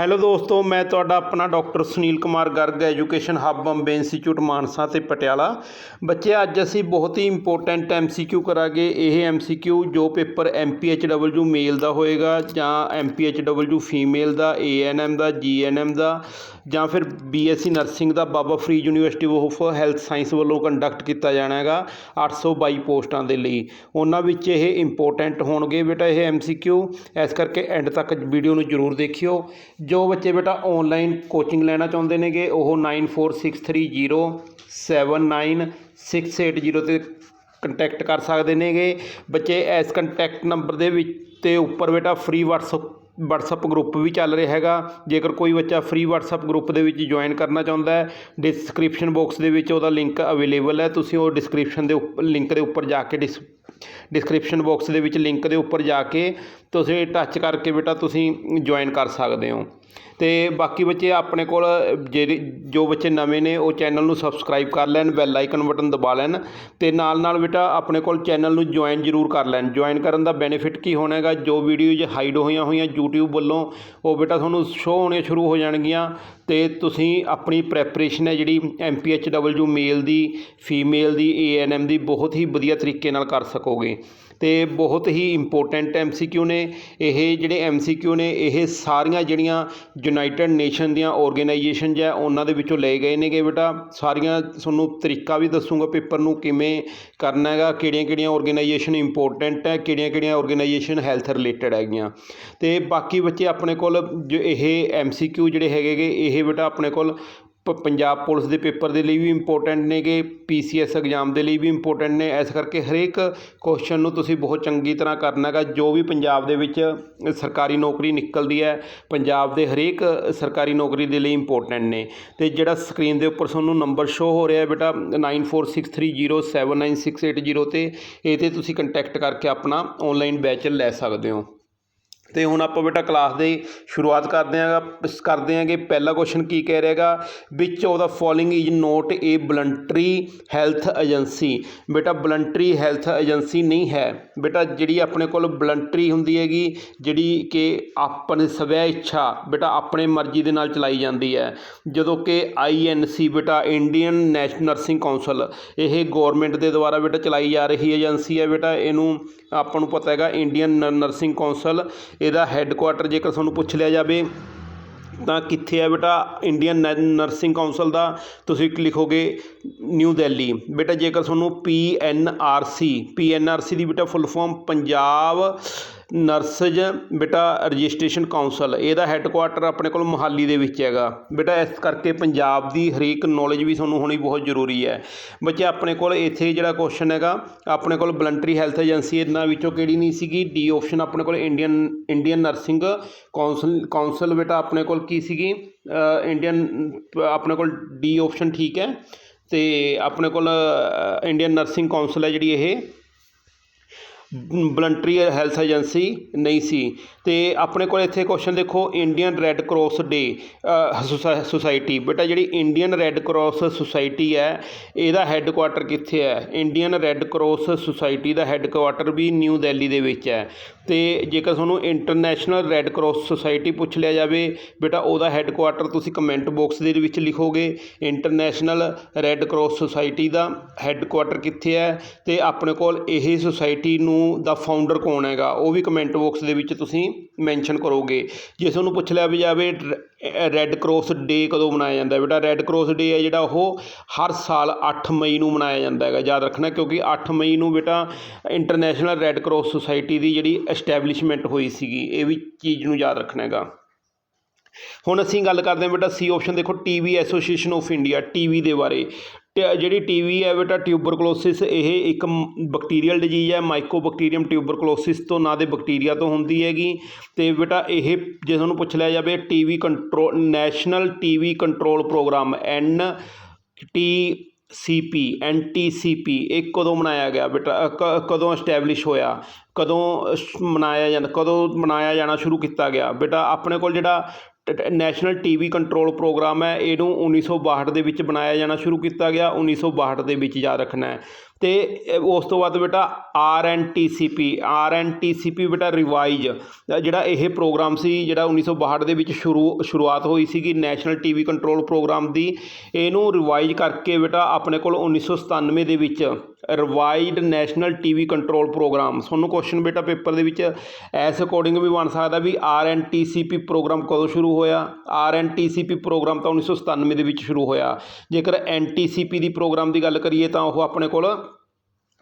Hello ਦੋਸਤੋ, ਮੈਂ ਤੁਹਾਡਾ ਆਪਣਾ doctor Sunil Kumar Garg, education hub Bombay institute Mansa ਤੇ ਪਟਿਆਲਾ। ਬੱਚੇ, ਅੱਜ ਅਸੀਂ ਬਹੁਤ ਹੀ ਇੰਪੋਰਟੈਂਟ ਐਮਸੀਕਿਊ ਕਰਾਂਗੇ। ਇਹ ਐਮਸੀਕਿਊ ਜੋ ਪੇਪਰ ਐਮਪੀਐਚਡਬਲਯੂ ਮੇਲ ਦਾ ਹੋਏਗਾ ਜਾਂ ਐਮਪੀਐਚਡਬਲਯੂ ਫੀਮੇਲ ਦਾ ਏਐਨਐਮ ਦਾ ਜੀਐਨਐਮ ਦਾ ਜਾਂ ਫਿਰ BSc nursing the Baba Farid university of health science ਵੱਲੋਂ ਕੰਡਕਟ ਕੀਤਾ ਜਾਣਾ ਹੈਗਾ 822 ਪੋਸਟਾਂ ਦੇ ਲਈ। ਉਹਨਾਂ ਵਿੱਚ ਇਹ ਇੰਪੋਰਟੈਂਟ ਹੋਣਗੇ ਬੇਟਾ, ਇਹ ਐਮਸੀਕਿਊ ਇਸ ਕਰਕੇ ਐਂਡ ਤੱਕ ਵੀਡੀਓ ਨੂੰ ਜ਼ਰੂਰ ਦੇਖਿਓ। ਜੋ ਬੱਚੇ ਬੇਟਾ ਆਨਲਾਈਨ ਕੋਚਿੰਗ ਲੈਣਾ ਚਾਹੁੰਦੇ ਨੇਗੇ, ਉਹ 9463079680 ਤੇ ਕੰਟੈਕਟ ਕਰ ਸਕਦੇ ਨੇਗੇ। ਬੱਚੇ, ਇਸ ਕੰਟੈਕਟ ਨੰਬਰ ਦੇ ਵਿੱਚ ਤੇ ਉੱਪਰ ਬੇਟਾ ਫ੍ਰੀ WhatsApp WhatsApp ਗਰੁੱਪ ਵੀ ਚੱਲ ਰਿਹਾ ਹੈਗਾ। ਜੇਕਰ ਕੋਈ ਬੱਚਾ ਫ੍ਰੀ WhatsApp ਗਰੁੱਪ ਦੇ ਵਿੱਚ ਜੁਆਇਨ ਕਰਨਾ ਚਾਹੁੰਦਾ ਹੈ ਡਿਸਕ੍ਰਿਪਸ਼ਨ ਬਾਕਸ ਦੇ ਵਿੱਚ ਉਹਦਾ ਲਿੰਕ ਅਵੇਲੇਬਲ ਹੈ। ਤੁਸੀਂ ਉਹ ਡਿਸਕ੍ਰਿਪਸ਼ਨ ਦੇ ਉੱਪਰ ਲਿੰਕ ਦੇ ਉੱਪਰ ਜਾ ਕੇ ਡਿਸ ਡਿਸਕ੍ਰਿਪਸ਼ਨ ਬਾਕਸ ਦੇ ਵਿੱਚ ਲਿੰਕ ਦੇ ਉੱਪਰ ਜਾ ਕੇ ਤੁਸੀਂ ਟੱਚ ਕਰਕੇ ਬੇਟਾ ਤੁਸੀਂ ਜੁਆਇਨ ਕਰ ਸਕਦੇ ਹੋ। ਅਤੇ ਬਾਕੀ ਬੱਚੇ ਆਪਣੇ ਕੋਲ, ਜਿਹੜੇ, ਜੋ ਬੱਚੇ ਨਵੇਂ ਨੇ, ਉਹ ਚੈਨਲ ਨੂੰ ਸਬਸਕ੍ਰਾਈਬ ਕਰ ਲੈਣ ਬੈਲ ਆਈਕਨ ਬਟਨ ਦਬਾ ਲੈਣ ਅਤੇ ਨਾਲ ਨਾਲ ਬੇਟਾ ਆਪਣੇ ਕੋਲ ਚੈਨਲ ਨੂੰ ਜੁਆਇਨ ਜ਼ਰੂਰ ਕਰ ਲੈਣ। ਜੁਆਇਨ ਕਰਨ ਦਾ ਬੈਨੀਫਿਟ ਕੀ ਹੋਣਾ ਹੈਗਾ? ਜੋ ਵੀਡੀਓਜ਼ ਹਾਈਡ ਹੋਈਆਂ ਹੋਈਆਂ ਯੂਟਿਊਬ ਵੱਲੋਂ, ਉਹ ਬੇਟਾ ਤੁਹਾਨੂੰ ਸ਼ੋ ਹੋਣੀਆਂ ਸ਼ੁਰੂ ਹੋ ਜਾਣਗੀਆਂ ਅਤੇ ਤੁਸੀਂ ਆਪਣੀ ਪ੍ਰੈਪਰੇਸ਼ਨ ਹੈ ਜਿਹੜੀ ਐਮਪੀਐਚਡਬਲਯੂ ਮੇਲ ਦੀ ਫੀਮੇਲ ਦੀ ਏ ਐੱਨ ਐਮ ਦੀ ਬਹੁਤ ਹੀ ਵਧੀਆ ਤਰੀਕੇ ਨਾਲ ਕਰ ਸਕੋਗੇ। ਅਤੇ ਬਹੁਤ ਹੀ ਇੰਪੋਰਟੈਂਟ ਐੱਮ ਸੀ ਕਿਊ ਨੇ। ਇਹ ਜਿਹੜੇ ਐਮ ਸੀ ਕਿਊ ਨੇ, ਇਹ ਸਾਰੀਆਂ ਜਿਹੜੀਆਂ ਯੂਨਾਈਟਿਡ ਨੇਸ਼ਨ ਦੀਆਂ ਆਰਗੇਨਾਈਜੇਸ਼ਨ ਹੈ ਉਹਨਾਂ ਦੇ ਵਿੱਚੋਂ ਲਏ ਗਏ ਨੇਗੇ ਬੇਟਾ। ਸਾਰੀਆਂ ਤੁਹਾਨੂੰ ਤਰੀਕਾ ਵੀ ਦੱਸੂਗਾ ਪੇਪਰ ਨੂੰ ਕਿਵੇਂ ਕਰਨਾ ਹੈਗਾ ਕਿਹੜੀਆਂ ਕਿਹੜੀਆਂ ਆਰਗੇਨਾਈਜੇਸ਼ਨ ਇੰਪੋਰਟੈਂਟ ਹੈ ਕਿਹੜੀਆਂ ਕਿਹੜੀਆਂ ਆਰਗੇਨਾਈਜੇਸ਼ਨ ਹੈਲਥ ਰਿਲੇਟਡ ਹੈਗੀਆਂ। ਤੇ ਬਾਕੀ ਬੱਚੇ ਆਪਣੇ ਕੋਲ ਜੋ, ਇਹ ਐੱਮ ਸੀ ਕਿਊ ਜਿਹੜੇ ਹੈਗੇਗੇ, ਇਹ ਬੇਟਾ ਆਪਣੇ ਕੋਲ ਪ, ਪੰਜਾਬ ਪੁਲਿਸ ਦੇ ਪੇਪਰ ਦੇ ਲਈ ਵੀ ਇੰਪੋਰਟੈਂਟ ਨੇਗੇ ਪੀ ਸੀ ਪੀਸੀਐਸ ਐਗਜ਼ਾਮ ਦੇ ਲਈ ਵੀ ਇੰਪੋਰਟੈਂਟ ਨੇ, ਇਸ ਕਰਕੇ ਹਰੇਕ ਕੁਐਸਚਨ ਨੂੰ ਤੁਸੀਂ ਬਹੁਤ ਚੰਗੀ ਤਰ੍ਹਾਂ ਕਰਨਾ ਹੈਗਾ, ਜੋ ਵੀ ਪੰਜਾਬ ਦੇ ਵਿੱਚ ਸਰਕਾਰੀ ਨੌਕਰੀ ਨਿਕਲਦੀ ਹੈ, ਪੰਜਾਬ ਦੇ ਹਰੇਕ ਸਰਕਾਰੀ ਨੌਕਰੀ ਦੇ ਲਈ ਇੰਪੋਰਟੈਂਟ ਨੇ। ਅਤੇ ਜਿਹੜਾ ਸਕਰੀਨ ਦੇ ਉੱਪਰ ਤੁਹਾਨੂੰ ਨੰਬਰ ਸ਼ੋ ਹੋ ਰਿਹਾ ਬੇਟਾ nine four six three zero seven nine six eight zero ਤੇ ਇਹ ਤੇ ਤੁਸੀਂ ਕੰਟੈਕਟ ਕਰਕੇ ਆਪਣਾ ਔਨਲਾਈਨ ਬੈਚ ਲੈ ਸਕਦੇ ਹੋ। ਅਤੇ ਹੁਣ ਆਪਾਂ ਬੇਟਾ ਕਲਾਸ ਦੀ ਸ਼ੁਰੂਆਤ ਕਰਦੇ ਆਂਗਾ ਕਰਦੇ ਆਂਗੇ ਪਹਿਲਾ ਕੁਐਸਚਨ ਕੀ ਕਹਿ ਰਿਹਾ ਰਿਹਾਗਾ which of the following is not a voluntary health agency ਬੇਟਾ ਵਲੰਟਰੀ ਹੈਲਥ ਏਜੰਸੀ ਨਹੀਂ ਹੈ। ਬੇਟਾ ਜਿਹੜੀ ਆਪਣੇ ਕੋਲ ਵਲੰਟਰੀ ਹੁੰਦੀ ਹੈਗੀ, ਜਿਹੜੀ ਕਿ ਆਪਣੇ ਸਵੈ ਇੱਛਾ, ਬੇਟਾ ਆਪਣੇ ਮਰਜ਼ੀ ਦੇ ਨਾਲ ਚਲਾਈ ਜਾਂਦੀ ਹੈ। ਜਦੋਂ ਕਿ ਆਈ ਐੱਨ ਸੀ ਬੇਟਾ ਇੰਡੀਅਨ ਨੈਸ਼ਨਲ ਨਰਸਿੰਗ ਕਾਉਂਸਲ ਇਹ ਗਵਰਨਮੈਂਟ ਦੇ ਦੁਆਰਾ ਬੇਟਾ ਚਲਾਈ ਜਾ ਰਹੀ ਏਜੰਸੀ ਹੈ ਬੇਟਾ। ਇਹਨੂੰ ਆਪਾਂ ਨੂੰ ਪਤਾ ਹੈਗਾ ਇੰਡੀਅਨ ਨਰਸਿੰਗ ਕੌਂਸਲ, ਇਹਦਾ ਹੈੱਡਕੁਆਟਰ ਜੇਕਰ ਤੁਹਾਨੂੰ ਪੁੱਛ ਲਿਆ ਜਾਵੇ, ਤਾਂ ਕਿੱਥੇ ਹੈ ਬੇਟਾ? ਇੰਡੀਅਨ ਨਰਸਿੰਗ ਕਾਉਂਸਲ ਦਾ, ਤੁਸੀਂ ਲਿਖੋਗੇ ਨਿਊ ਦਿੱਲੀ। ਬੇਟਾ ਜੇਕਰ ਤੁਹਾਨੂੰ ਪੀ N R C, P N R C ਦੀ ਬੇਟਾ ਫੁੱਲ ਫਾਰਮ ਪੰਜਾਬ ਨਰਸਜ ਬੇਟਾ ਰਜਿਸਟ੍ਰੇਸ਼ਨ ਕਾਉਂਸਲ ਇਹਦਾ ਹੈੱਡਕੁਆਟਰ ਆਪਣੇ ਕੋਲ ਮੋਹਾਲੀ ਦੇ ਵਿੱਚ ਹੈਗਾ। ਬੇਟਾ, ਇਸ ਕਰਕੇ ਪੰਜਾਬ ਦੀ ਹਰੇਕ ਨੌਲੇਜ ਵੀ ਤੁਹਾਨੂੰ ਹੋਣੀ ਬਹੁਤ ਜ਼ਰੂਰੀ ਹੈ। ਬੱਚੇ, ਆਪਣੇ ਕੋਲ ਇੱਥੇ ਜਿਹੜਾ ਕੁਐਸਚਨ ਹੈਗਾ, ਆਪਣੇ ਕੋਲ ਵਲੰਟਰੀ ਹੈਲਥ ਏਜੰਸੀ ਇਹਨਾਂ ਵਿੱਚੋਂ ਕਿਹੜੀ ਨਹੀਂ ਸੀਗੀ? ਡੀ ਆਪਸ਼ਨ ਆਪਣੇ ਕੋਲ Indian Indian nursing council council ਬੇਟਾ ਆਪਣੇ ਕੋਲ ਕੀ ਸੀਗੀ? ਇੰਡੀਅਨ ਆਪਣੇ ਕੋਲ ਡੀ ਆਪਸ਼ਨ ਠੀਕ ਹੈ। ਤੇ ਆਪਣੇ ਕੋਲ ਇੰਡੀਅਨ ਨਰਸਿੰਗ ਕਾਉਂਸਲ ਹੈ ਜਿਹੜੀ ਇਹ। ਵਲੰਟਰੀ ਹੈਲਥ ਏਜੰਸੀ ਨਹੀਂ ਸੀ। ਅਤੇ ਆਪਣੇ ਕੋਲ ਇੱਥੇ ਕੁਸ਼ਚਨ ਦੇਖੋ Indian red cross day society. ਬੇਟਾ, ਜਿਹੜੀ ਇੰਡੀਅਨ ਰੈੱਡ ਕਰੋਸ ਸੁਸਾਇਟੀ ਹੈ, ਇਹਦਾ ਹੈੱਡਕੁਆਟਰ ਕਿੱਥੇ ਹੈ? ਇੰਡੀਅਨ ਰੈੱਡ ਕਰੋਸ ਸੁਸਾਇਟੀ ਦਾ ਹੈੱਡਕੁਆਟਰ ਵੀ ਨਿਊ ਦਿੱਲੀ ਦੇ ਵਿੱਚ ਹੈ। ਅਤੇ ਜੇਕਰ ਤੁਹਾਨੂੰ ਇੰਟਰਨੈਸ਼ਨਲ ਰੈੱਡ ਕਰੋਸ ਸੁਸਾਇਟੀ ਪੁੱਛ ਲਿਆ ਜਾਵੇ, ਬੇਟਾ ਉਹਦਾ ਹੈੱਡਕੁਆਟਰ ਤੁਸੀਂ ਕਮੈਂਟ ਬੋਕਸ ਦੇ ਵਿੱਚ ਲਿਖੋਗੇ ਇੰਟਰਨੈਸ਼ਨਲ ਰੈੱਡ ਕਰੋਸ ਸੁਸਾਇਟੀ ਦਾ ਹੈੱਡਕੁਆਟਰ ਕਿੱਥੇ ਹੈ ਅਤੇ ਆਪਣੇ ਕੋਲ ਇਹ ਸੁਸਾਇਟੀ ਨੂੰ ਦਾ ਫਾਊਂਡਰ ਕੌਣ ਹੈਗਾ, ਉਹ ਵੀ ਕਮੈਂਟ ਬੋਕਸ ਦੇ ਵਿੱਚ ਤੁਸੀਂ ਮੈਂਸ਼ਨ ਕਰੋਗੇ। ਜੇ ਤੁਹਾਨੂੰ ਪੁੱਛ ਲਿਆ ਵੀ ਜਾਵੇ ਰੈੱਡ ਕਰੋਸ ਡੇ ਕਦੋਂ ਮਨਾਇਆ ਜਾਂਦਾ ਬੇਟਾ ਰੈੱਡ ਕਰੋਸ ਡੇ ਹੈ ਜਿਹੜਾ ਉਹ ਹਰ ਸਾਲ ਅੱਠ ਮਈ ਨੂੰ ਮਨਾਇਆ ਜਾਂਦਾ ਹੈਗਾ। ਯਾਦ ਰੱਖਣਾ ਕਿਉਂਕਿ ਅੱਠ ਮਈ ਨੂੰ ਬੇਟਾ ਇੰਟਰਨੈਸ਼ਨਲ ਰੈੱਡ ਕਰੋਸ ਸੁਸਾਇਟੀ ਦੀ ਜਿਹੜੀ ਐਸਟੈਬਲਿਸ਼ਮੈਂਟ ਹੋਈ ਸੀਗੀ, ਇਹ ਵੀ ਚੀਜ਼ ਨੂੰ ਯਾਦ ਰੱਖਣਾ ਹੈਗਾ। ਹੁਣ ਅਸੀਂ ਗੱਲ ਕਰਦੇ ਹਾਂ ਬੇਟਾ ਸੀ ਆਪਸ਼ਨ ਦੇਖੋ TB association of India TB ਦੇ ਬਾਰੇ। ਜਿਹੜੀ ਟੀ ਟੀਵੀ ਹੈ ਬੇਟਾ ਟਿਊਬਰਕਲੋਸਿਸ ਇਹ ਇੱਕ ਬੈਕਟੀਰੀਅਲ ਡਿਜੀਜ਼ ਹੈ ਮਾਈਕੋਬੈਕਟੀਰੀਅਮ ਟਿਊਬਰਕਲੋਸਿਸ ਤੋਂ ਨਾਂ ਦੇ ਬੈਕਟੀਰੀਆ ਤੋਂ ਹੁੰਦੀ ਹੈਗੀ। ਅਤੇ ਬੇਟਾ ਇਹ, ਜੇ ਤੁਹਾਨੂੰ ਪੁੱਛ ਲਿਆ ਜਾਵੇ T TB control national T TB control programme N T C P N T C P ਇਹ ਕਦੋਂ ਮਨਾਇਆ ਗਿਆ ਬੇਟਾ? ਕਦੋਂ ਐਸਟੈਬਲਿਸ਼ ਹੋਇਆ? ਕਦੋਂ ਮਨਾਇਆ ਜਾਂਦਾ, ਕਦੋਂ ਮਨਾਇਆ ਜਾਣਾ ਸ਼ੁਰੂ ਕੀਤਾ ਗਿਆ? ਬੇਟਾ ਆਪਣੇ ਕੋਲ ਜਿਹੜਾ ਨੈਸ਼ਨਲ ਟੀਵੀ ਕੰਟਰੋਲ ਪ੍ਰੋਗਰਾਮ ਹੈ। ਇਹਨੂੰ 1962 ਦੇ ਵਿੱਚ ਬਣਾਇਆ ਜਾਣਾ ਸ਼ੁਰੂ ਕੀਤਾ ਗਿਆ। 1962 ਦੇ ਵਿੱਚ ਯਾਦ ਰੱਖਣਾ ਤੇ ਉਸ ਤੋਂ ਬਾਅਦ ਬੇਟਾ R N T C P, R N T C P ਬੇਟਾ ਰਿਵਾਈਜ਼ ਜਿਹੜਾ ਇਹ ਪ੍ਰੋਗਰਾਮ ਸੀ, ਜਿਹੜਾ 1962 ਦੇ ਵਿੱਚ ਸ਼ੁਰੂ, ਸ਼ੁਰੂਆਤ ਹੋਈ ਸੀਗੀ ਨੈਸ਼ਨਲ ਟੀਵੀ ਕੰਟਰੋਲ ਪ੍ਰੋਗਰਾਮ ਦੀ, ਇਹਨੂੰ ਰਿਵਾਈਜ਼ ਕਰਕੇ ਬੇਟਾ ਆਪਣੇ ਕੋਲ 1997 ਦੇ ਵਿੱਚ revised national TB control programme. ਤੁਹਾਨੂੰ ਕੁਐਸਚਨ ਬੇਟਾ ਪੇਪਰ ਦੇ ਵਿੱਚ ਐਸ ਅਕੋਰਡਿੰਗ ਵੀ ਬਣ ਸਕਦਾ ਵੀ R N T C P programme ਕਦੋਂ ਸ਼ੁਰੂ ਹੋਇਆ? R N T C P programme ਤਾਂ 1997 ਦੇ ਵਿੱਚ ਸ਼ੁਰੂ ਹੋਇਆ। ਜੇਕਰ ਐਨ ਟੀ ਸੀ ਪੀ ਦੀ ਪ੍ਰੋਗਰਾਮ ਦੀ ਗੱਲ ਕਰੀਏ ਤਾਂ ਉਹ ਆਪਣੇ ਕੋਲ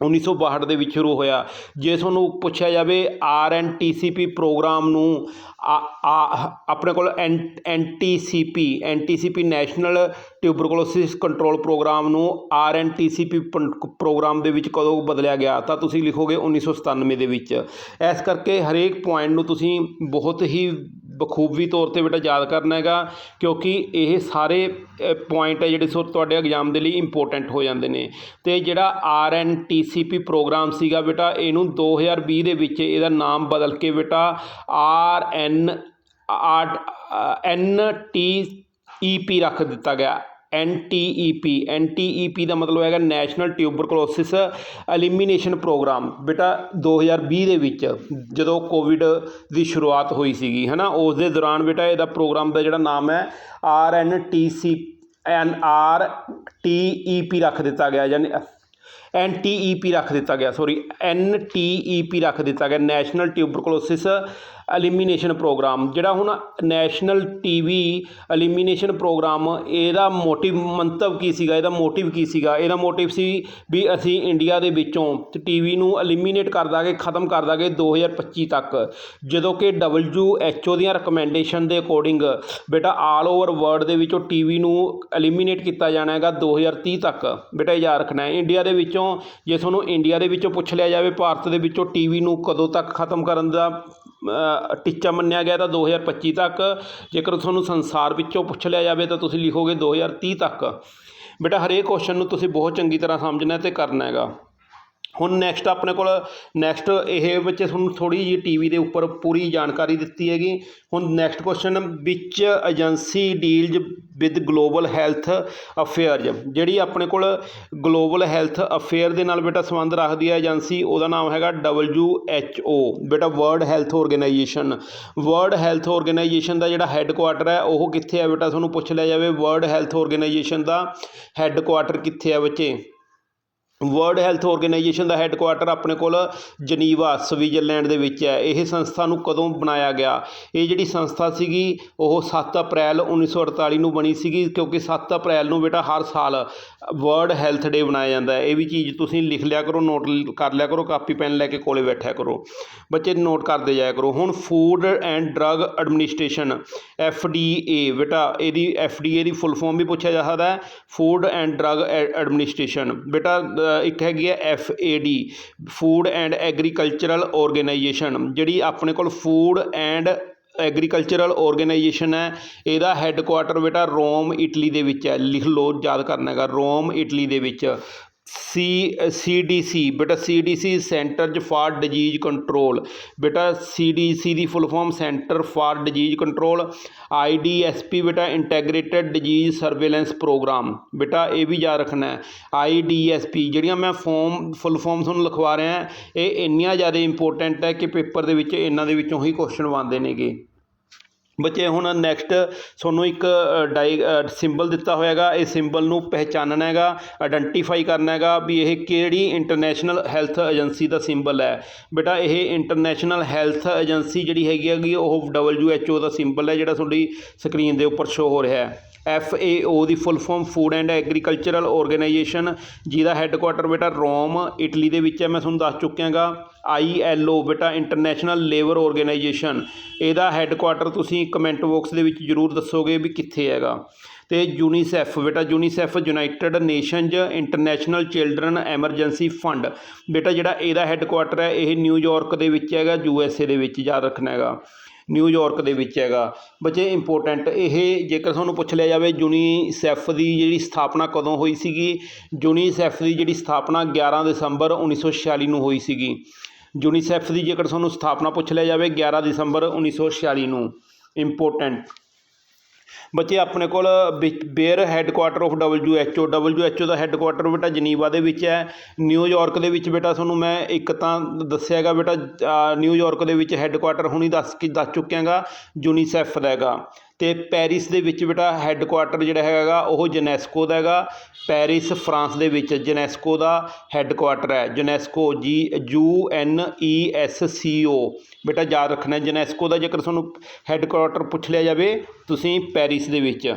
1962 ਦੇ ਵਿੱਚ ਸ਼ੁਰੂ ਹੋਇਆ। ਜੇ ਤੁਹਾਨੂੰ ਪੁੱਛਿਆ ਜਾਵੇ, R N T C P programme ਨੂੰ, ਆ- ਆਪਣੇ ਕੋਲ N N T C P, N T C P national tuberculosis control programme ਨੂੰ R N T C P programme ਦੇ ਵਿੱਚ ਕਦੋਂ ਬਦਲਿਆ ਗਿਆ, ਤਾਂ ਤੁਸੀਂ ਲਿਖੋਗੇ 1997 ਦੇ ਵਿੱਚ। ਇਸ ਕਰਕੇ ਹਰੇਕ ਪੁਆਇੰਟ ਨੂੰ ਤੁਸੀਂ ਬਹੁਤ ਹੀ ਬਖੂਬੀ ਤੌਰ ਤੇ ਬੇਟਾ ਯਾਦ ਕਰਨਾ ਹੈਗਾ, ਕਿਉਂਕਿ ਇਹ ਸਾਰੇ ਪੁਆਇੰਟ ਹੈ ਜਿਹੜੇ ਸੋ ਤੁਹਾਡੇ ਐਗਜ਼ਾਮ ਦੇ ਲਈ ਇੰਪੋਰਟੈਂਟ ਹੋ ਜਾਂਦੇ ਨੇ। ਅਤੇ ਜਿਹੜਾ R N T C P programme ਸੀਗਾ ਬੇਟਾ, ਇਹਨੂੰ 2020 ਦੇ ਵਿੱਚ ਇਹਦਾ ਨਾਮ ਬਦਲ ਕੇ ਬੇਟਾ R N R N T E P ਰੱਖ ਦਿੱਤਾ ਗਿਆ। ਐਨ ਟੀ ਈ ਪੀ, ਐਨ ਟੀ ਈ ਪੀ ਦਾ ਮਤਲਬ ਹੈਗਾ ਨੈਸ਼ਨਲ ਟਿਊਬਰਕਲੋਸਿਸ ਐਲੀਮੀਨੇਸ਼ਨ ਪ੍ਰੋਗਰਾਮ। ਬੇਟਾ 2020 ਦੇ ਵਿੱਚ ਜਦੋਂ ਕੋਵਿਡ ਦੀ ਸ਼ੁਰੂਆਤ ਹੋਈ ਸੀਗੀ ਹੈ ਨਾ ਉਸ ਦੇ ਦੌਰਾਨ ਬੇਟਾ ਇਹਦਾ ਪ੍ਰੋਗਰਾਮ ਦਾ ਜਿਹੜਾ ਨਾਮ ਹੈ, R N T C, N R T E P ਰੱਖ ਦਿੱਤਾ ਗਿਆ, ਯਾਨੀ ਐਨ ਟੀ ਈ ਪੀ ਰੱਖ ਦਿੱਤਾ ਗਿਆ ਸੌਰੀ ਐਨ ਟੀ ਈ ਪੀ ਰੱਖ ਦਿੱਤਾ ਗਿਆ, ਨੈਸ਼ਨਲ ਟਿਊਬਰਕਲੋਸਿਸ ਐਲੀਮੀਨੇਸ਼ਨ ਪ੍ਰੋਗਰਾਮ ਜਿਹੜਾ ਹੁਣ ਨੈਸ਼ਨਲ ਟੀਵੀ ਐਲੀਮੀਨੇਸ਼ਨ ਪ੍ਰੋਗਰਾਮ ਇਹਦਾ ਮੋਟਿਵ ਮੰਤਵ ਕੀ ਸੀਗਾ? ਇਹਦਾ ਮੋਟਿਵ ਕੀ ਸੀਗਾ? ਇਹਦਾ ਮੋਟਿਵ ਸੀ ਵੀ ਅਸੀਂ ਇੰਡੀਆ ਦੇ ਵਿੱਚੋਂ ਟੀਵੀ ਨੂੰ ਐਲੀਮੀਨੇਟ ਕਰ ਦਾਂਗੇ, ਖਤਮ ਕਰ ਦਾਂਗੇ 2025 ਤੱਕ। ਜਦੋਂ ਕਿ ਡਬਲਯੂ ਐਚ ਓ ਦੀਆਂ ਰეკਮੈਂਡੇਸ਼ਨ ਦੇ ਅਕੋਰਡਿੰਗ ਬੇਟਾ ਆਲ ਓਵਰ ਵਰਲਡ ਦੇ ਵਿੱਚੋਂ ਟੀਵੀ ਨੂੰ ਐਲੀਮੀਨੇਟ ਕੀਤਾ ਜਾਣਾ ਹੈਗਾ 2030 ਤੱਕ। ਬੇਟਾ, ਇਹ ਯਾਦ ਰੱਖਣਾ ਹੈ ਇੰਡੀਆ ਦੇ ਵਿੱਚੋਂ ਜੇ ਤੁਹਾਨੂੰ ਇੰਡੀਆ ਦੇ ਵਿੱਚੋਂ ਪੁੱਛ ਲਿਆ ਜਾਵੇ, ਭਾਰਤ ਦੇ ਵਿੱਚੋਂ ਟੀਵੀ ਨੂੰ ਕਦੋਂ ਤੱਕ ਖਤਮ ਕਰਨ ਦਾ ਟੀਚਾ ਮੰਨਿਆ ਗਿਆ ਤਾਂ 2025 ਤੱਕ। ਜੇਕਰ ਤੁਹਾਨੂੰ ਸੰਸਾਰ ਵਿੱਚੋਂ ਪੁੱਛ ਲਿਆ ਜਾਵੇ ਤਾਂ ਤੁਸੀਂ ਲਿਖੋਗੇ 2030 ਤੱਕ। ਬੇਟਾ, ਹਰੇਕ ਕੁਐਸਚਨ ਨੂੰ ਤੁਸੀਂ ਬਹੁਤ ਚੰਗੀ ਤਰ੍ਹਾਂ ਸਮਝਣਾ ਅਤੇ ਕਰਨਾ ਹੈਗਾ। ਹੁਣ ਨੈਕਸਟ ਆਪਣੇ ਕੋਲ ਨੈਕਸਟ ਇਹ ਵਿੱਚ ਤੁਹਾਨੂੰ ਥੋੜੀ ਜਿਹੀ ਟੀਵੀ ਦੇ ਉੱਪਰ ਪੂਰੀ ਜਾਣਕਾਰੀ ਦਿੱਤੀ ਹੈਗੀ। ਹੁਣ ਨੈਕਸਟ ਕੁਐਸਚਨ ਵਿੱਚ agency deals with global health affairs ਜਿਹੜੀ ਆਪਣੇ ਕੋਲ ਗਲੋਬਲ ਹੈਲਥ ਅਫੇਅਰ ਦੇ ਨਾਲ ਬੇਟਾ ਸੰਬੰਧ ਰੱਖਦੀ ਹੈ ਏਜੰਸੀ ਉਹਦਾ ਨਾਮ ਹੈਗਾ WHO ਬੇਟਾ world health organisation world health organisation ਦਾ ਜਿਹੜਾ ਹੈੱਡਕੁਆਟਰ ਹੈ, ਉਹ ਕਿੱਥੇ ਹੈ ਬੇਟਾ? ਤੁਹਾਨੂੰ ਪੁੱਛ ਲਿਆ ਜਾਵੇ। ਵਰਲਡ ਹੈਲਥ ਆਰਗੇਨਾਈਜੇਸ਼ਨ ਦਾ ਹੈੱਡਕੁਆਟਰ ਕਿੱਥੇ ਹੈ ਬੱਚੇ? ਵਰਲਡ ਹੈਲਥ ਆਰਗੇਨਾਈਜੇਸ਼ਨ ਦਾ ਹੈੱਡਕੁਆਟਰ ਆਪਣੇ ਕੋਲ ਜਨੀਵਾ ਸਵਿਜ਼ਰਲੈਂਡ ਦੇ ਵਿੱਚ ਹੈ। ਇਹ ਸੰਸਥਾ ਨੂੰ ਕਦੋਂ ਬਣਾਇਆ ਗਿਆ? ਇਹ ਜਿਹੜੀ ਸੰਸਥਾ ਸੀਗੀ, ਉਹ ਸੱਤ ਅਪ੍ਰੈਲ 1948 ਨੂੰ ਬਣੀ ਸੀਗੀ, ਕਿਉਂਕਿ ਸੱਤ ਅਪ੍ਰੈਲ ਨੂੰ ਬੇਟਾ ਹਰ ਸਾਲ ਵਰਲਡ ਹੈਲਥ ਡੇ ਬਣਾਇਆ ਜਾਂਦਾ ਇਹ ਵੀ ਚੀਜ਼ ਤੁਸੀਂ ਲਿਖ ਲਿਆ ਕਰੋ, ਨੋਟ ਕਰ ਲਿਆ ਕਰੋ, ਕਾਪੀ ਪੈਨ ਲੈ ਕੇ ਕੋਲੇ ਬੈਠਿਆ ਕਰੋ। ਬੱਚੇ ਨੋਟ ਕਰਦੇ ਜਾਇਆ ਕਰੋ। ਹੁਣ ਫੂਡ ਐਂਡ ਡਰੱਗ ਐਡਮਿਨਿਸਟ੍ਰੇਸ਼ਨ ਏ, ਬੇਟਾ ਇਹਦੀ ਏ ਦੀ ਫੁੱਲ ਫਾਰਮ ਵੀ ਪੁੱਛਿਆ ਜਾ ਸਕਦਾ ਹੈ। ਫੂਡ ਐਂਡ ਡਰੱਗ ਐਡਮਿਨਿਸਟ੍ਰੇਸ਼ਨ ਬੇਟਾ ਇੱਕ ਹੈਗੀ ਹੈ F A D food and agricultural organisation ਜਿਹੜੀ ਆਪਣੇ ਕੋਲ ਫੂਡ ਐਂਡ ਐਗਰੀਕਲਚਰਲ ਆਰਗੇਨਾਈਜੇਸ਼ਨ ਹੈ। ਇਹਦਾ ਹੈੱਡਕੁਆਟਰ ਬੇਟਾ ਰੋਮ, ਇਟਲੀ ਦੇ ਵਿੱਚ ਹੈ। ਲਿਖ ਲਓ, ਯਾਦ ਕਰਨਾ ਹੈਗਾ, ਰੋਮ, ਇਟਲੀ ਦੇ ਵਿੱਚ। ਸੀ ਸੀ ਡੀ ਸੀ ਬੇਟਾ C D C centres for disease control. ਬੇਟਾ C D C the full form centre for disease control. I D S P ਬੇਟਾ ਇੰਟੈਗ੍ਰੇਟਡ ਡਿਜੀਜ਼ ਸਰਵੇਲੈਂਸ ਪ੍ਰੋਗਰਾਮ। ਬੇਟਾ ਇਹ ਵੀ ਯਾਦ ਰੱਖਣਾ ਹੈ ਆਈ ਡੀ ਐਸ ਪੀ ਜਿਹੜੀਆਂ ਮੈਂ ਫਾਰਮ, ਫੁੱਲ ਫਾਰਮ ਤੁਹਾਨੂੰ ਲਿਖਵਾ ਰਿਹਾ, ਇਹ ਇੰਨੀਆਂ ਜ਼ਿਆਦਾ ਇੰਪੋਰਟੈਂਟ ਹੈ ਕਿ ਪੇਪਰ ਦੇ ਵਿੱਚ ਇਹਨਾਂ ਦੇ ਵਿੱਚੋਂ ਹੀ ਕੁਐਸਚਨ ਬਣਦੇ ਨੇਗੇ। ਬੱਚੇ ਹੁਣ ਨੈਕਸਟ ਤੁਹਾਨੂੰ ਇੱਕ ਅ, ਡਾਈ ਸਿੰਬਲ ਦਿੱਤਾ ਹੋਏਗਾ ਇਹ ਸਿੰਬਲ ਨੂੰ ਪਹਿਚਾਨਣਾ ਹੈਗਾ ਆਇਡੈਂਟੀਫਾਈ ਕਰਨਾ ਹੈਗਾ ਵੀ ਇਹ ਕਿਹੜੀ ਇੰਟਰਨੈਸ਼ਨਲ ਹੈਲਥ ਏਜੰਸੀ ਦਾ ਸਿੰਬਲ ਹੈ। ਬੇਟਾ ਇਹ ਇੰਟਰਨੈਸ਼ਨਲ ਹੈਲਥ ਏਜੰਸੀ ਜਿਹੜੀ ਹੈਗੀ ਹੈਗੀ ਉਹ WHO ਦਾ ਸਿੰਬਲ ਹੈ ਜਿਹੜਾ ਤੁਹਾਡੀ ਸਕਰੀਨ ਦੇ ਉੱਪਰ ਸ਼ੋ ਹੋ ਰਿਹਾ ਹੈ। F A O the full form food and agricultural organisation ਜਿਹਦਾ ਹੈੱਡਕੁਆਟਰ ਬੇਟਾ ਰੋਮ, ਇਟਲੀ ਦੇ ਵਿੱਚ ਹੈ, ਮੈਂ ਤੁਹਾਨੂੰ ਦੱਸ ਚੁੱਕਿਆਗਾ। ਓ ਬੇਟਾ ਇੰਟਰਨੈਸ਼ਨਲ ਲੇਬਰ ਆਰਗੇਨਾਈਜੇਸ਼ਨ ਇਹਦਾ ਹੈੱਡਕੁਆਟਰ ਤੁਸੀਂ ਕਮੈਂਟ ਬਾਕਸ ਦੇ ਵਿੱਚ ਜਰੂਰ ਦੱਸੋਗੇ ਵੀ ਕਿੱਥੇ ਹੈਗਾ। ਤੇ ਯੂਨੀਸੈਫ ਬੇਟਾ UNICEF united nations international children emergency fund ਬੇਟਾ ਜਿਹੜਾ ਇਹਦਾ ਹੈੱਡਕੁਆਟਰ ਹੈ, ਇਹ ਨਿਊਯਾਰਕ ਦੇ ਵਿੱਚ ਹੈਗਾ ਯੂ ਐੱਸ ਏ ਦੇ ਵਿੱਚ, ਯਾਦ ਰੱਖਣਾ ਹੈਗਾ। ਨਿਊਯਾਰਕ ਦੇ ਵਿੱਚ ਹੈਗਾ। ਬੱਚੇ ਇੰਪੋਰਟੈਂਟ ਇਹ ਜੇਕਰ ਤੁਹਾਨੂੰ ਪੁੱਛ ਲਿਆ ਜਾਵੇ, ਯੂਨੀਸੈਫ ਦੀ ਜਿਹੜੀ ਸਥਾਪਨਾ ਕਦੋਂ ਹੋਈ ਸੀਗੀ? ਯੂਨੀਸੈਫ ਦੀ ਜਿਹੜੀ ਸਥਾਪਨਾ 11 ਦਸੰਬਰ 1946 ਨੂੰ ਹੋਈ ਸੀਗੀ। ਯੂਨੀਸੈਫ ਦੀ ਜੇਕਰ ਤੁਹਾਨੂੰ ਸਥਾਪਨਾ ਪੁੱਛ ਲਿਆ ਜਾਵੇ 11 ਦਸੰਬਰ 1946 ਨੂੰ ਇੰਪੋਰਟੈਂਟ ਬੱਚੇ ਆਪਣੇ ਕੋਲ where headquarter of WHO O the headquarter ਬੇਟਾ ਜਨੀਵਾ ਦੇ ਵਿੱਚ ਹੈ ਨਿਊਯਾਰਕ ਦੇ ਵਿੱਚ ਬੇਟਾ ਤੁਹਾਨੂੰ ਮੈਂ ਇੱਕ ਤਾਂ ਦੱਸਿਆ ਹੈਗਾ ਬੇਟਾ ਅ, ਨਿਊਯਾਰਕ ਦੇ ਵਿੱਚ ਹੈੱਡਕੁਆਟਰ ਹੁਣੀ ਦੱਸ ਕੇ ਦੱਸ ਚੁੱਕਿਆ ਹੈਗਾ ਯੂਨੀਸੈਫ ਦਾ ਹੈਗਾ। ਅਤੇ ਪੈਰਿਸ ਦੇ ਵਿੱਚ ਬੇਟਾ ਹੈੱਡਕੁਆਟਰ ਜਿਹੜਾ ਹੈਗਾ ਉਹ ਜਨੈਸਕੋ ਦਾ ਹੈਗਾ। ਪੈਰਿਸ, ਫਰਾਂਸ ਦੇ ਵਿੱਚ ਜਨੈਸਕੋ ਦਾ ਹੈੱਡਕੁਆਟਰ ਹੈ। ਜਨੈਸਕੋ ਜੀ, U N E S C O. ਬੇਟਾ ਯਾਦ ਰੱਖਣਾ ਜਨੈਸਕੋ ਦਾ ਜੇਕਰ ਤੁਹਾਨੂੰ ਹੈੱਡਕੁਆਟਰ ਪੁੱਛ ਲਿਆ ਜਾਵੇ, ਤੁਸੀਂ ਪੈਰਿਸ ਦੇ ਵਿੱਚ।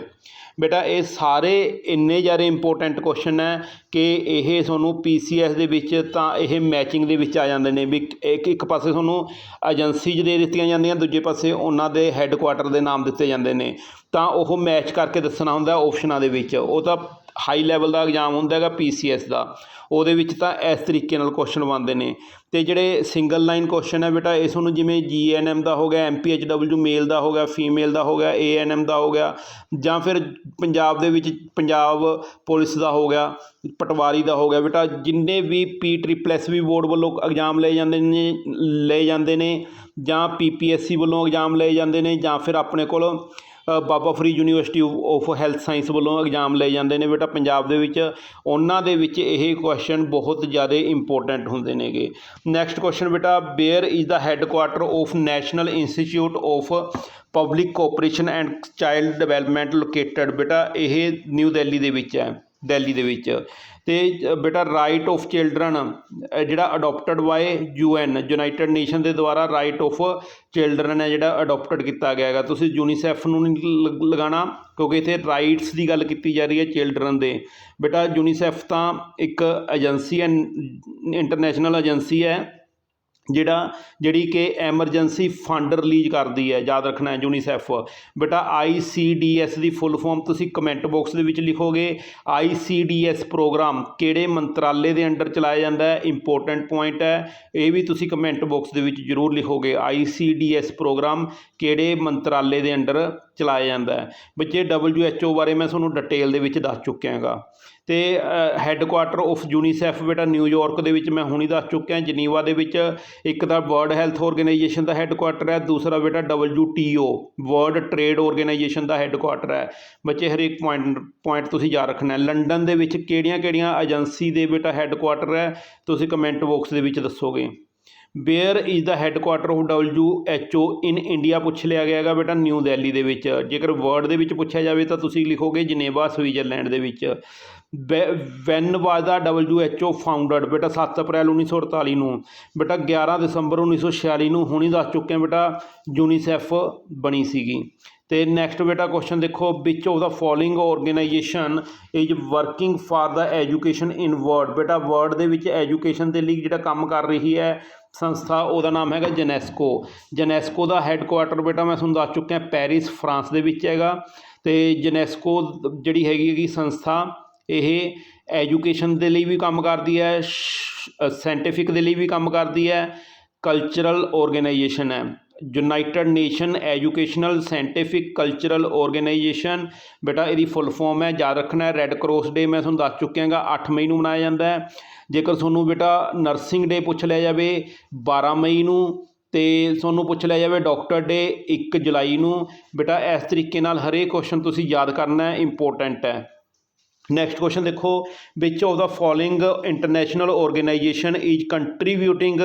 ਬੇਟਾ, ਇਹ ਸਾਰੇ ਇੰਨੇ ਜ਼ਿਆਦਾ ਇੰਪੋਰਟੈਂਟ ਕੁਐਸਚਨ ਹੈ ਕਿ ਇਹ ਤੁਹਾਨੂੰ ਪੀ ਸੀ ਪੀਸੀਐਸ ਦੇ ਵਿੱਚ ਤਾਂ ਇਹ ਮੈਚਿੰਗ ਦੇ ਵਿੱਚ ਆ ਜਾਂਦੇ ਨੇ ਵੀ ਇੱਕ ਇੱਕ ਪਾਸੇ ਤੁਹਾਨੂੰ ਏਜੰਸੀਜ਼ ਦੇ ਦਿੱਤੀਆਂ ਜਾਂਦੀਆਂ, ਦੂਜੇ ਪਾਸੇ ਉਹਨਾਂ ਦੇ ਹੈੱਡਕੁਆਟਰ ਦੇ ਨਾਮ ਦਿੱਤੇ ਜਾਂਦੇ ਨੇ। ਤਾਂ ਉਹ ਮੈਚ ਕਰਕੇ ਦੱਸਣਾ ਹੁੰਦਾ ਆਪਸ਼ਨਾਂ ਦੇ ਵਿੱਚ। ਉਹ ਤਾਂ ਹਾਈ ਲੈਵਲ ਦਾ ਐਗਜ਼ਾਮ ਹੁੰਦਾ ਹੈਗਾ ਪੀਸੀਐਸ ਦਾ, ਉਹਦੇ ਵਿੱਚ ਤਾਂ ਇਸ ਤਰੀਕੇ ਨਾਲ ਕੁਐਸਚਨ ਬਣਦੇ ਨੇ। ਤੇ ਜਿਹੜੇ ਸਿੰਗਲ ਲਾਈਨ ਕੁਐਸਚਨ ਹੈ ਬੇਟਾ ਇਸ ਨੂੰ ਜਿਵੇਂ ਜੀਐਨਐਮ ਦਾ ਹੋ ਗਿਆ ਐਮਪੀਐਚਡਬਲਯੂ ਮੇਲ ਦਾ ਹੋ ਗਿਆ ਫੀਮੇਲ ਦਾ ਹੋ ਗਿਆ ਏਐਨਐਮ ਦਾ ਹੋ ਗਿਆ, ਜਾਂ ਫਿਰ ਪੰਜਾਬ ਦੇ ਵਿੱਚ ਪੰਜਾਬ ਪੁਲਿਸ ਦਾ ਹੋ ਗਿਆ, ਪਟਵਾਰੀ ਦਾ ਹੋ ਗਿਆ। ਬੇਟਾ, ਜਿੰਨੇ ਵੀ P triple S B board ਵੱਲੋਂ ਐਗਜ਼ਾਮ ਲਏ ਜਾਂਦੇ ਨੇ, ਲਏ ਜਾਂਦੇ ਨੇ, ਜਾਂ ਪੀਪੀਐਸਸੀ ਵੱਲੋਂ ਐਗਜ਼ਾਮ ਲਏ ਜਾਂਦੇ ਨੇ, ਜਾਂ ਫਿਰ ਆਪਣੇ ਕੋਲ Baba Farid university of health science ਵੱਲੋਂ ਐਗਜ਼ਾਮ ਲਏ ਜਾਂਦੇ ਨੇ ਬੇਟਾ, ਪੰਜਾਬ ਦੇ ਵਿੱਚ ਉਹਨਾਂ ਦੇ ਵਿੱਚ ਇਹ ਕੁਐਸਚਨ ਬਹੁਤ ਜ਼ਿਆਦਾ ਇੰਪੋਰਟੈਂਟ ਹੁੰਦੇ ਨੇਗੇ। ਨੈਕਸਟ ਕੁਐਸਚਨ ਬੇਟਾ where is the headquarter of national institute of public cooperation and child development located ਬੇਟਾ, ਇਹ ਨਿਊ ਦਿੱਲੀ ਦੇ ਵਿੱਚ ਹੈ ਦਿੱਲੀ ਦੇ ਵਿੱਚ। ਅਤੇ ਬੇਟਾ ਰਾਈਟ ਆਫ ਚਿਲਡਰਨ ਜਿਹੜਾ adopted by U UN united nation ਦੇ ਦੁਆਰਾ ਰਾਈਟ ਆਫ ਚਿਲਡਰਨ ਹੈ ਜਿਹੜਾ ਅਡੋਪਟਡ ਕੀਤਾ ਗਿਆ ਹੈਗਾ। ਤੁਸੀਂ ਯੂਨੀਸੈਫ ਨੂੰ ਨਹੀਂ ਲ- ਲਗਾਉਣਾ, ਕਿਉਂਕਿ ਇੱਥੇ ਰਾਈਟਸ ਦੀ ਗੱਲ ਕੀਤੀ ਜਾ ਰਹੀ ਹੈ ਚਿਲਡਰਨ ਦੇ। ਬੇਟਾ ਯੂਨੀਸੈਫ ਤਾਂ ਇੱਕ ਏਜੰਸੀ ਹੈ ਇੰਟਰਨੈਸ਼ਨਲ ਏਜੰਸੀ ਹੈ। ਜਿਹੜਾ, ਜਿਹੜੀ ਕਿ ਐਮਰਜੈਂਸੀ ਫੰਡ ਰਿਲੀਜ਼ ਕਰਦੀ ਹੈ, ਯਾਦ ਰੱਖਣਾ ਹੈ ਯੂਨੀਸੈਫ ਬੇਟਾ ਆਈਸੀਡੀਐਸ ਦੀ ਫੁੱਲ ਫਾਰਮ ਤੁਸੀਂ ਕਮੈਂਟ ਬਾਕਸ ਦੇ ਵਿੱਚ ਲਿਖੋਗੇ। ਆਈਸੀਡੀਐਸ ਪ੍ਰੋਗਰਾਮ ਕਿਹੜੇ ਮੰਤਰਾਲੇ ਦੇ ਅੰਡਰ ਚਲਾਇਆ ਜਾਂਦਾ ਹੈ? ਇੰਪੋਰਟੈਂਟ ਪੁਆਇੰਟ ਹੈ। ਇਹ ਵੀ ਤੁਸੀਂ ਕਮੈਂਟ ਬਾਕਸ ਦੇ ਵਿੱਚ ਜ਼ਰੂਰ ਲਿਖੋਗੇ। ਆਈਸੀਡੀਐਸ ਪ੍ਰੋਗਰਾਮ ਕਿਹੜੇ ਮੰਤਰਾਲੇ ਦੇ ਅੰਡਰ ਚਲਾਇਆ ਜਾਂਦਾ ਹੈ। ਬੱਚੇ WHO ਬਾਰੇ ਮੈਂ ਤੁਹਾਨੂੰ ਡਿਟੇਲ ਦੇ ਵਿੱਚ ਦੱਸ ਚੁੱਕਿਆ ਹੈਗਾ ਤੇ ਹੈੱਡਕੁਆਟਰ ਆਫ ਯੂਨੀਸੈਫ ਬੇਟਾ ਨਿਊਯਾਰਕ ਦੇ ਵਿੱਚ ਮੈਂ ਹੁਣੀ ਦੱਸ ਚੁੱਕਿਆ। ਜਨੀਵਾ ਦੇ ਵਿੱਚ ਇੱਕ ਤਾਂ ਵਰਲਡ ਹੈਲਥ ਆਰਗੇਨਾਈਜੇਸ਼ਨ ਦਾ ਹੈੱਡਕੁਆਟਰ ਹੈ, ਦੂਸਰਾ ਬੇਟਾ WTO ਵਰਲਡ ਟ੍ਰੇਡ ਆਰਗੇਨਾਈਜੇਸ਼ਨ ਦਾ ਹੈੱਡਕੁਆਟਰ ਹੈ। ਬੱਚੇ, ਹਰੇਕ ਪੁਆਇੰਟ ਪੁਆਇੰਟ ਤੁਸੀਂ ਯਾਦ ਰੱਖਣਾ ਹੈ। ਲੰਡਨ ਦੇ ਵਿੱਚ ਕਿਹੜੀਆਂ-ਕਿਹੜੀਆਂ ਏਜੰਸੀ ਦੇ ਬੇਟਾ ਹੈੱਡਕੁਆਟਰ ਹੈ, ਤੁਸੀਂ ਕਮੈਂਟ ਬਾਕਸ ਦੇ ਵਿੱਚ ਦੱਸੋਗੇ। Where is the headquarter of O in India ਪੁੱਛ ਲਿਆ ਗਿਆ ਹੈਗਾ ਬੇਟਾ ਨਿਊ ਦਿੱਲੀ ਦੇ ਵਿੱਚ। ਜੇਕਰ ਵਰਡ ਦੇ ਵਿੱਚ ਪੁੱਛਿਆ ਜਾਵੇ ਤਾਂ ਤੁਸੀਂ ਲਿਖੋਗੇ ਜਨੇਵਾ ਸਵਿਟਜ਼ਰਲੈਂਡ ਦੇ ਵਿੱਚ। ਵੈਨ ਵਾਜ ਦਾ ਓ ਫਾਊਂਡਡ ਬੇਟਾ 7 ਅਪ੍ਰੈਲ 1948 ਨੂੰ। ਬੇਟਾ 11 ਦਸੰਬਰ 1946 ਨੂੰ ਹੁਣੀ ਦੱਸ ਚੁੱਕੇ ਹਾਂ ਬੇਟਾ ਯੂਨੀਸੈਫ ਬਣੀ ਸੀਗੀ। ਤੇ ਨੈਕਸਟ ਬੇਟਾ ਕੁਐਸਚਨ ਦੇਖੋ which of the following organisation is working for the education in world ਬੇਟਾ ਵਰਲਡ ਦੇ ਵਿੱਚ ਐਜੂਕੇਸ਼ਨ ਦੇ ਲਈ ਜਿਹੜਾ ਕੰਮ ਕਰ ਰਹੀ ਹੈ ਸੰਸਥਾ, ਉਹਦਾ ਨਾਮ ਹੈਗਾ ਜਨੈਸਕੋ। ਜਨੈਸਕੋ ਦਾ ਹੈੱਡਕੁਆਟਰ ਬੇਟਾ ਮੈਂ ਤੁਹਾਨੂੰ ਦੱਸ ਚੁੱਕਿਆ, ਪੈਰਿਸ, ਫਰਾਂਸ ਦੇ ਵਿੱਚ ਹੈਗਾ। ਅਤੇ ਜਨੈਸਕੋ ਜਿਹੜੀ ਹੈਗੀ ਹੈਗੀ ਸੰਸਥਾ, ਇਹ ਐਜੂਕੇਸ਼ਨ ਦੇ ਲਈ ਵੀ ਕੰਮ ਕਰਦੀ ਹੈ ਸਾਇੰਟੀਫਿਕ ਦੇ ਲਈ ਵੀ ਕੰਮ ਕਰਦੀ ਹੈ ਕਲਚਰਲ ਆਰਗੇਨਾਈਜੇਸ਼ਨ ਹੈ। United nation educational scientific cultural organisation ਬੇਟਾ, ਇਹਦੀ ਫੁੱਲ ਫਾਰਮ ਹੈ, ਯਾਦ ਰੱਖਣਾ ਰੈੱਡ ਕਰਾਸ ਡੇ ਮੈਂ ਤੁਹਾਨੂੰ ਦੱਸ ਚੁੱਕਿਆ ਹੈਗਾ 8 ਮਈ ਨੂੰ ਮਨਾਇਆ ਜਾਂਦਾ ਹੈ। ਜੇਕਰ ਤੁਹਾਨੂੰ ਬੇਟਾ ਨਰਸਿੰਗ ਡੇ ਪੁੱਛ ਲਿਆ ਜਾਵੇ 12 ਮਈ ਨੂੰ, ਤੇ ਤੁਹਾਨੂੰ ਪੁੱਛ ਲਿਆ ਜਾਵੇ ਡਾਕਟਰ ਡੇ 1 ਜੁਲਾਈ ਨੂੰ। ਬੇਟਾ, ਇਸ ਤਰੀਕੇ ਨਾਲ ਹਰੇਕ ਕੁਐਸਚਨ ਤੁਸੀਂ ਯਾਦ ਕਰਨਾ ਹੈ ਇੰਪੋਰਟੈਂਟ ਹੈ। ਨੈਕਸਟ ਕੁਐਸਚਨ ਦੇਖੋ which of the following international organisation is contributing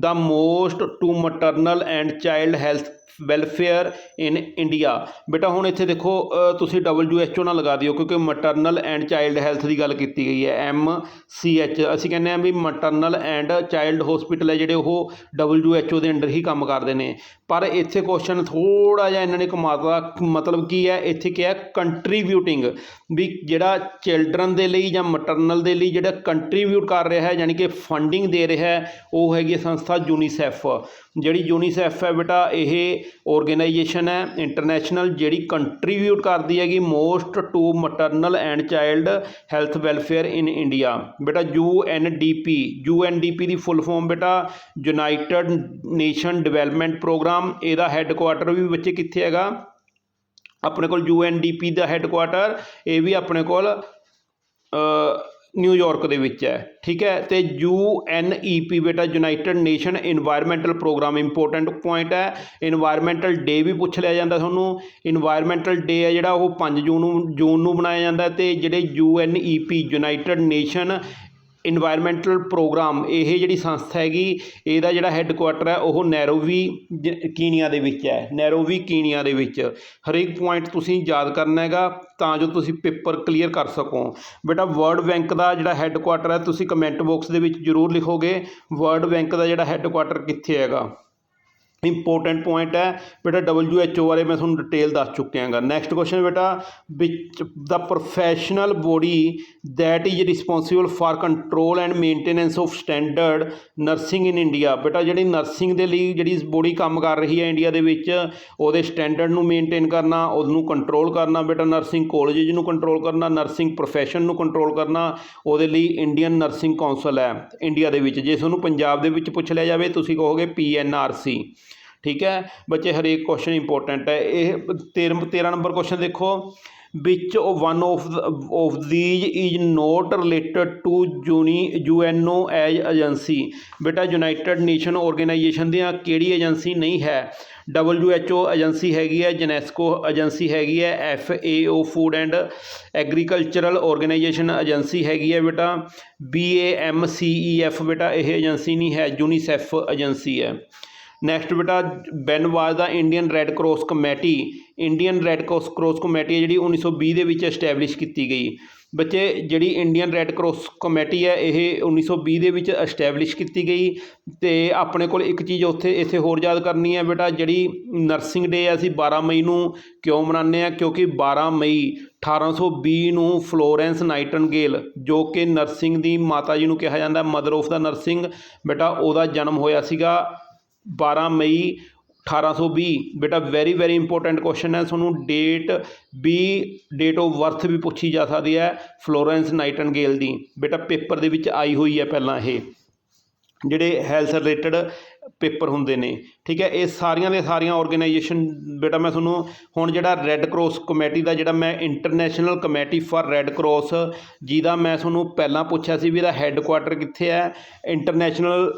the most to maternal and child health welfare in India ਬੇਟਾ ਹੁਣ ਇੱਥੇ ਦੇਖੋ ਅ, ਤੁਸੀਂ WHO ਨਾ ਲਗਾ ਦਿਓ ਕਿਉਂਕਿ ਮਟਰਨਲ ਐਂਡ ਚਾਈਲਡ ਹੈਲਥ ਦੀ ਗੱਲ ਕੀਤੀ ਗਈ ਹੈ ਐਮ ਸੀ ਐਚ ਅਸੀਂ ਕਹਿੰਦੇ ਹਾਂ ਵੀ ਮਟਰਨਲ ਐਂਡ ਚਾਈਲਡ ਹਸਪੀਟਲ ਹੈ ਜਿਹੜੇ ਉਹ WHO ਦੇ ਅੰਡਰ ਹੀ ਕੰਮ ਕਰਦੇ ਨੇ। ਪਰ ਇੱਥੇ ਕੁਐਸਚਨ ਥੋੜਾ ਜਿਹਾ ਇਹਨਾਂ ਨੇ ਕਮਾਤਾ ਮਤਲਬ ਕੀ ਹੈ ਇੱਥੇ ਕਿਹਾ ਕੰਟਰੀਬਿਊਟਿੰਗ ਵੀ ਜਿਹੜਾ ਚਿਲਡਰਨ ਦੇ ਲਈ ਜਾਂ ਮਟਰਨਲ ਦੇ ਲਈ ਜਿਹੜਾ ਕੰਟਰੀਬਿਊਟ ਕਰ ਰਿਹਾ ਹੈ, ਯਾਨੀ ਕਿ ਫੰਡਿੰਗ ਦੇ ਰਿਹਾ ਹੈ, ਉਹ ਹੈਗੀ ਹੈ ਸੰਸਥਾ ਯੂਨੀਸੈਫ ਜਿਹੜੀ ਯੂਨੀਸੈਫ ਹੈ ਬੇਟਾ, ਇਹ ਆਰਗੇਨਾਈਜੇਸ਼ਨ ਹੈ ਇੰਟਰਨੈਸ਼ਨਲ ਜਿਹੜੀ ਕੰਟਰੀਬਿਊਟ ਕਰਦੀ ਹੈਗੀ most to maternal and child health welfare in India ਬੇਟਾ U N D P U N D P ਦੀ ਫੁੱਲ ਫਾਰਮ ਬੇਟਾ ਯੂਨਾਈਟਿਡ ਨੇਸ਼ਨ ਡਿਵੈਲਪਮੈਂਟ ਪ੍ਰੋਗਰਾਮ ਇਹਦਾ ਹੈੱਡਕੁਆਟਰ ਵੀ ਬੱਚੇ ਕਿੱਥੇ ਹੈਗਾ? ਆਪਣੇ ਕੋਲ ਯੂ ਐਨ ਡੀ ਪੀ ਦਾ ਹੈੱਡਕੁਆਟਰ ਇਹ ਵੀ ਆਪਣੇ ਕੋਲ ਨਿਊਯਾਰਕ ਦੇ ਵਿੱਚ ਹੈ, ਠੀਕ ਹੈ? ਤੇ ਯੂ ਐਨ ਈ ਪੀ ਬੇਟਾ United Nation environmental programme important point ਹੈ। ਇਨਵਾਇਰਮੈਂਟਲ ਡੇ ਵੀ ਪੁੱਛ ਲਿਆ ਜਾਂਦਾ ਤੁਹਾਨੂੰ। ਇਨਵਾਇਰਮੈਂਟਲ ਡੇ ਹੈ ਜਿਹੜਾ ਉਹ 5 ਜੂਨ ਨੂੰ ਜੂਨ ਨੂੰ ਮਨਾਇਆ ਜਾਂਦਾ ਤੇ ਜਿਹੜੇ U N E P united nation environmental programme ਇਹ ਜਿਹੜੀ ਸੰਸਥਾ ਹੈਗੀ, ਇਹਦਾ ਜਿਹੜਾ ਹੈੱਡਕੁਆਟਰ ਹੈ, ਉਹ ਨੈਰੋਵੀ ਜ- ਕੀਨੀਆ ਦੇ ਵਿੱਚ ਹੈ। ਨੈਰੋਵੀ ਕੀਨੀਆ ਦੇ ਵਿੱਚ। ਹਰੇਕ ਪੁਆਇੰਟ ਤੁਸੀਂ ਯਾਦ ਕਰਨਾ ਹੈਗਾ, ਤਾਂ ਜੋ ਤੁਸੀਂ ਪੇਪਰ ਕਲੀਅਰ ਕਰ ਸਕੋ। ਬੇਟਾ ਵਰਲਡ ਬੈਂਕ ਦਾ ਜਿਹੜਾ ਹੈੱਡਕੁਆਟਰ ਹੈ, ਤੁਸੀਂ ਕਮੈਂਟ ਬਾਕਸ ਦੇ ਵਿੱਚ ਜ਼ਰੂਰ ਲਿਖੋਗੇ ਵਰਲਡ ਬੈਂਕ ਦਾ ਜਿਹੜਾ ਹੈੱਡਕੁਆਟਰ ਕਿੱਥੇ ਹੈਗਾ। ਇੰਪੋਰਟੈਂਟ ਪੁਆਇੰਟ ਹੈ। ਬੇਟਾ ਡਬਲਯੂ ਐਚ ਓ ਬਾਰੇ ਮੈਂ ਤੁਹਾਨੂੰ ਡਿਟੇਲ ਦੱਸ ਚੁੱਕਿਆ ਗਾ ਨੈਕਸਟ ਕੁਐਸਚਨ ਬੇਟਾ, which the professional body that is responsible for control and maintenance of standard nursing in India ਬੇਟਾ, ਜਿਹੜੀ ਨਰਸਿੰਗ ਦੇ ਲਈ ਜਿਹੜੀ ਬੋਡੀ ਕੰਮ ਕਰ ਰਹੀ ਹੈ ਇੰਡੀਆ ਦੇ ਵਿੱਚ, ਉਹਦੇ ਸਟੈਂਡਰਡ ਨੂੰ ਮੇਨਟੇਨ ਕਰਨਾ, ਉਹਨੂੰ ਕੰਟਰੋਲ ਕਰਨਾ ਬੇਟਾ। ਨਰਸਿੰਗ ਕਾਲਜਿਸ ਨੂੰ ਕੰਟਰੋਲ ਕਰਨਾ ਨਰਸਿੰਗ ਪ੍ਰੋਫੈਸ਼ਨ ਨੂੰ ਕੰਟਰੋਲ ਕਰਨਾ, ਉਹਦੇ ਲਈ ਇੰਡੀਅਨ ਨਰਸਿੰਗ ਕੌਂਸਲ ਹੈ ਇੰਡੀਆ ਦੇ ਵਿੱਚ। ਜੇ ਤੁਹਾਨੂੰ ਪੰਜਾਬ ਦੇ ਵਿੱਚ ਪੁੱਛ ਲਿਆ ਜਾਵੇ, ਤੁਸੀਂ ਕਹੋਗੇ ਪੀ ਐਨ ਆਰ ਸੀ ਠੀਕ ਹੈ? ਬੱਚੇ ਹਰੇਕ ਕੁਐਸਚਨ ਇੰਪੋਰਟੈਂਟ ਹੈ। ਇਹ 13 13 ਨੰਬਰ ਕੁਐਸਚਨ ਦੇਖੋ। ਵਿੱਚ one of of these is not related to ਜੂਨੀ UNO as agency ਬੇਟਾ ਯੂਨਾਈਟਿਡ ਨੇਸ਼ਨ ਆਰਗੇਨਾਈਜੇਸ਼ਨ ਦੀਆਂ ਕਿਹੜੀ ਏਜੰਸੀ ਨਹੀਂ ਹੈ? ਡਬਲਯੂ ਐਚ ਓ ਏਜੰਸੀ ਹੈਗੀ ਹੈ ਜਨੈਸਕੋ ਏਜੰਸੀ ਹੈਗੀ ਹੈ F A O food and agricultural organisation agency ਹੈਗੀ ਹੈ ਬੇਟਾ। B A M C E F ਬੇਟਾ, ਇਹ ਏਜੰਸੀ ਨਹੀਂ ਹੈ ਯੂਨੀਸੈਫ ਏਜੰਸੀ ਹੈ। ਨੈਕਸਟ ਬੇਟਾ when was the Indian red cross committee Indian red cross cross committee ਹੈ ਜਿਹੜੀ 1920 ਦੇ ਵਿੱਚ ਐਸਟੈਬਲਿਸ਼ ਕੀਤੀ ਗਈ। ਬੱਚੇ, ਜਿਹੜੀ ਇੰਡੀਅਨ ਰੈੱਡ ਕਰਾਸ ਕਮੇਟੀ ਹੈ, ਇਹ 1920 ਦੇ ਵਿੱਚ ਐਸਟੈਬਲਿਸ਼ ਕੀਤੀ ਗਈ ਤੇ ਆਪਣੇ ਕੋਲ ਇੱਕ ਚੀਜ਼ ਉੱਥੇ, ਇੱਥੇ ਹੋਰ ਯਾਦ ਕਰਨੀ ਹੈ ਬੇਟਾ, ਜਿਹੜੀ ਨਰਸਿੰਗ ਡੇ ਅਸੀਂ 12 ਮਈ ਨੂੰ ਕਿਉਂ ਮਨਾਉਂਦੇ ਆ ਕਿਉਂਕਿ 12 ਮਈ 1820 ਨੂੰ ਫਲੋਰੈਂਸ ਨਾਈਟਨਗੇਲ ਜੋ ਕਿ ਨਰਸਿੰਗ ਦੀ ਮਾਤਾ ਜੀ ਨੂੰ ਕਿਹਾ ਜਾਂਦਾ ਮਦਰ ਆਫ ਦਾ ਨਰਸਿੰਗ ਬੇਟਾ, ਉਹਦਾ ਜਨਮ ਹੋਇਆ ਸੀਗਾ 12 ਮਈ 1820 ਬੇਟਾ ਵੈਰੀ ਵੈਰੀ ਇੰਪੋਰਟੈਂਟ ਕੁਸ਼ਚਨ ਹੈ। ਤੁਹਾਨੂੰ ਡੇਟ ਵੀ ਡੇਟ ਆਫ ਬਰਥ ਵੀ ਪੁੱਛੀ ਜਾ ਸਕਦੀ ਹੈ ਫਲੋਰੈਂਸ ਨਾਈਟਨਗੇਲ ਦੀ। ਬੇਟਾ, ਪੇਪਰ ਦੇ ਵਿੱਚ ਆਈ ਹੋਈ ਹੈ ਪਹਿਲਾਂ ਇਹ। ਜਿਹੜੇ ਹੈਲਥ ਰਿਲੇਟਡ ਪੇਪਰ ਹੁੰਦੇ ਨੇ। ਠੀਕ ਹੈ, ਇਹ ਸਾਰੀਆਂ ਦੇ ਸਾਰੀਆਂ ਆਰਗੇਨਾਈਜੇਸ਼ਨ ਬੇਟਾ, ਮੈਂ ਤੁਹਾਨੂੰ ਹੁਣ ਜਿਹੜਾ ਰੈੱਡ ਕਰਾਸ ਕਮੇਟੀ ਦਾ ਜਿਹੜਾ ਮੈਂ international committee for red cross ਜਿਹਦਾ ਮੈਂ ਤੁਹਾਨੂੰ ਪਹਿਲਾਂ ਪੁੱਛਿਆ ਸੀ ਵੀ ਇਹਦਾ ਹੈੱਡਕੁਆਟਰ ਕਿੱਥੇ ਹੈ। International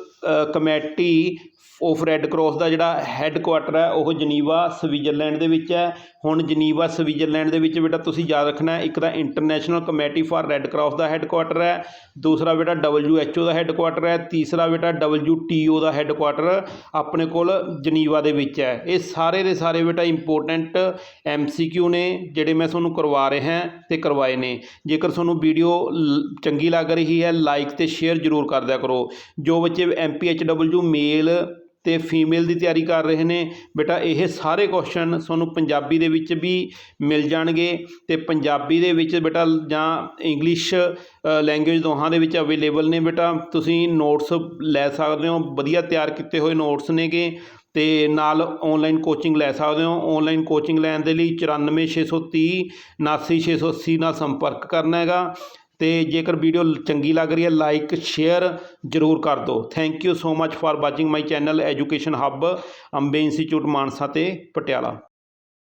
committee of red cross ਦਾ ਜਿਹੜਾ ਹੈੱਡਕੁਆਟਰ ਹੈ, ਉਹ ਜਨੀਵਾ ਸਵਿਜ਼ਰਲੈਂਡ ਦੇ ਵਿੱਚ ਹੈ। ਹੁਣ ਜਨੀਵਾ ਸਵਿਜ਼ਰਲੈਂਡ ਦੇ ਵਿੱਚ ਬੇਟਾ ਤੁਸੀਂ ਯਾਦ ਰੱਖਣਾ ਇੱਕ ਤਾਂ international committee for red cross the headquarter ਹੈ, ਦੂਸਰਾ ਬੇਟਾ ਡਬਲਯੂ ਐਚ ਓ ਦਾ ਹੈੱਡਕੁਆਟਰ ਹੈ, ਤੀਸਰਾ ਬੇਟਾ ਡਬਲਯੂ ਟੀ ਓ ਦਾ ਹੈੱਡਕੁਆਟਰ ਆਪਣੇ ਕੋਲ ਜਨੀਵਾ ਦੇ ਵਿੱਚ ਹੈ। ਇਹ ਸਾਰੇ ਦੇ ਸਾਰੇ ਬੇਟਾ ਇੰਪੋਰਟੈਂਟ ਐਮ ਸੀ ਕਿਊ ਨੇ, ਜਿਹੜੇ ਮੈਂ ਤੁਹਾਨੂੰ ਕਰਵਾ ਰਿਹਾ ਤੇ ਕਰਵਾਏ ਨੇ। ਜੇਕਰ ਤੁਹਾਨੂੰ ਵੀਡੀਓ ਚੰਗੀ ਲੱਗ ਰਹੀ ਹੈ ਲਾਈਕ ਤੇ ਸ਼ੇਅਰ ਜ਼ਰੂਰ ਕਰ ਦਿਆ ਕਰੋ। ਜੋ ਬੱਚੇ M P H W male ਤੇ ਫੀਮੇਲ ਦੀ ਤਿਆਰੀ ਕਰ ਰਹੇ ਨੇ। ਬੇਟਾ, ਇਹ ਸਾਰੇ ਕੁਐਸਚਨ ਤੁਹਾਨੂੰ ਪੰਜਾਬੀ ਦੇ ਵਿੱਚ ਵੀ ਮਿਲ ਜਾਣਗੇ ਤੇ ਪੰਜਾਬੀ ਦੇ ਵਿੱਚ ਬੇਟਾ ਜਾਂ ਇੰਗਲਿਸ਼ ਲੈਂਗੁਏਜ ਦੋਹਾਂ ਦੇ ਵਿੱਚ ਅਵੇਲੇਬਲ ਨੇ ਬੇਟਾ। ਤੁਸੀਂ ਨੋਟਸ ਲੈ ਸਕਦੇ ਹੋ। ਵਧੀਆ ਤਿਆਰ ਕੀਤੇ ਹੋਏ ਨੋਟਸ ਨੇਗੇ ਤੇ ਨਾਲ ਆਨਲਾਈਨ ਕੋਚਿੰਗ ਲੈ ਸਕਦੇ ਹੋ। ਆਨਲਾਈਨ ਕੋਚਿੰਗ ਲੈਣ ਦੇ ਲਈ 94630 79680 ਨਾਲ ਸੰਪਰਕ ਕਰਨਾ ਹੈਗਾ। ਤੇ ਜੇਕਰ ਵੀਡੀਓ ਚੰਗੀ ਲੱਗ ਰਹੀ ਹੈ ਲਾਈਕ ਸ਼ੇਅਰ ਜ਼ਰੂਰ ਕਰ ਦਿਓ। Thank you so much for watching my channel education hub Ambe institute Mansa ਤੇ ਪਟਿਆਲਾ।